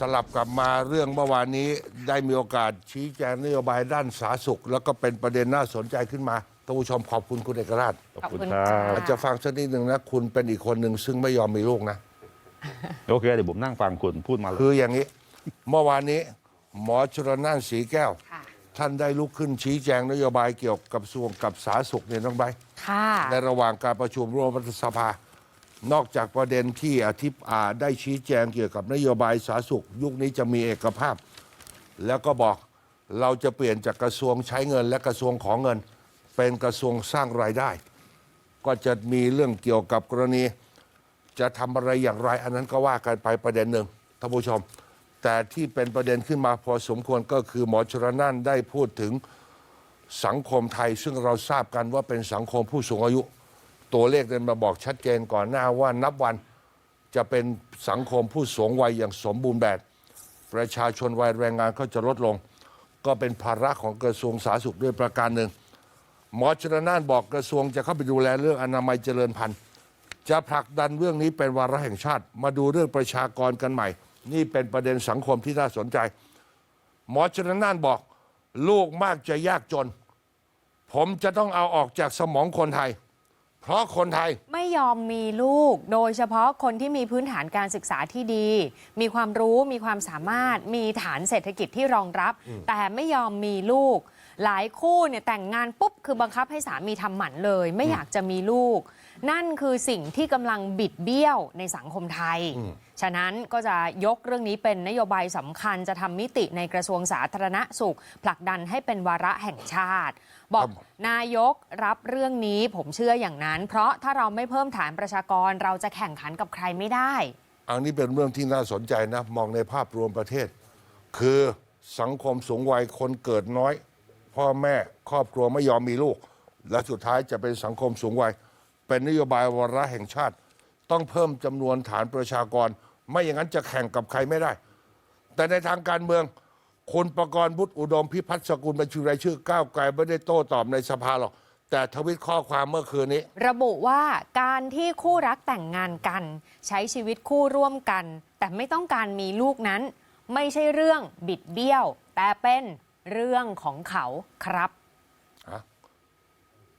สลับกลับมาเรื่องเมื่อวานนี้ได้มีโอกาสชี้แจงนโยบายด้านสาธารณสุข แล้วก็เป็นประเด็นน่าสนใจขึ้นมาท่านผู้ชมขอบคุณคุณเอกราชขอบคุณครัค่ะบอาจจะฟังสักนิดหนึ่งนะ คุณเป็นอีกคนหนึ่งซึ่งไม่ยอมมีลูกนะ โอเคเดี๋ยวผมนั่งฟังคุณพูดมาเลยคืออย่างนี้ เมื่อวานนี้หมอชรน่านสีแก้ว ค่ะ ท่านได้ลุกขึ้นชี้แจงนโยบายเกี่ยวกับกระทรวงกับสาธารณสุขเนี่ยน้องใบร์ทค่ะ ในระหว่างการประชุมร่วมรัฐสภา นอกจากประเด็นที่อธิบอาได้ชี้แจงเกี่ยวกับนโยบายสาธารณสุข ยุคนี้จะมีเอกภาพ แล้วก็บอกเราจะเปลี่ยนจากกระทรวงใช้เงิน และกระทรวงของเงิน เป็นกระทรวงสร้างรายได้ ก็จะมีเรื่องเกี่ยวกับกรณี จะทำอะไรอย่างไร อันนั้นก็ว่ากันไปประเด็นหนึ่งท่านผู้ชม แต่ที่เป็นประเด็นขึ้นมาพอสมควรก็คือหมอชรนั่นได้พูดถึงสังคมไทย ซึ่งเราทราบกันว่าเป็นสังคมผู้สูงอายุ ตัวเลขเดินมาบอกชัดเจนก่อนหน้าว่านับวันจะเป็นสังคมผู้สูงวัยอย่างสมบูรณ์แบบ ประชาชนวัยแรงงานก็จะลดลง ก็เป็นภาระของกระทรวงสาธารณสุขด้วยประการหนึ่ง หมอชนน่านบอกกระทรวงจะเข้าไปดูแลเรื่องอนามัยเจริญพันธุ์ จะผลักดันเรื่องนี้เป็นวาระแห่งชาติ มาดูเรื่องประชากรกันใหม่ นี่เป็นประเด็นสังคมที่น่าสนใจ หมอชนน่านบอก ลูกมากจะยากจน ผมจะต้องเอาออกจากสมองคนไทย เพราะคนไทยไม่ยอมมีลูก โดยเฉพาะคนที่มีพื้นฐานการศึกษาที่ดี มีความรู้มีความสามารถ มีฐานเศรษฐกิจที่รองรับ แต่ไม่ยอมมีลูก หลายคู่เนี่ยแต่งงานปุ๊บคือบังคับให้สามีทำหมันเลย ไม่อยากจะมีลูก นั่นคือสิ่งที่กำลังบิดเบี้ยวในสังคมไทย ฉะนั้นก็จะยกเรื่องนี้เป็นนโยบายสำคัญจะทำมิติในกระทรวงสาธารณสุข ผลักดันให้เป็นวาระแห่งชาติ บอกครับนายกรับเรื่องนี้ผมเชื่ออย่างนั้นเพราะถ้าเราไม่เพิ่มฐานประชากรเราจะแข่งขันกับใครไม่ได้ อันนี้เป็นเรื่องที่น่าสนใจนะ มองในภาพรวมประเทศ คือสังคมสูงวัยคนเกิดน้อย พ่อแม่ครอบครัวไม่ยอมมีลูก และสุดท้ายจะเป็นสังคมสูงวัย เป็นนโยบายวาระแห่งชาติ ต้องเพิ่มจำนวนฐานประชากร ไม่อย่างนั้นจะแข่งกับใครไม่ได้ แต่ในทางการเมืองคุณประกรณ์บุตรอุดมพิพัฒน์สกุลบัญชีรายชื่อก้าวไกลไม่ได้โต้ตอบในสภาหรอก แต่ทวิตข้อความเมื่อคืนนี้ ระบุว่าการที่คู่รักแต่งงานกัน ใช้ชีวิตคู่ร่วมกัน แต่ไม่ต้องการมีลูกนั้น ไม่ใช่เรื่องบิดเบี้ยว แต่เป็นเรื่องของเขาครับ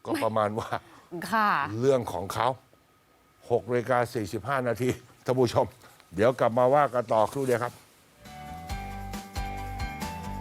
ก็ประมาณว่าค่ะ เรื่องของเขา6นาฬิกา45 นาทีท่านผู้ชม เดี๋ยวกลับมาว่ากันต่อครู่เดียวครับ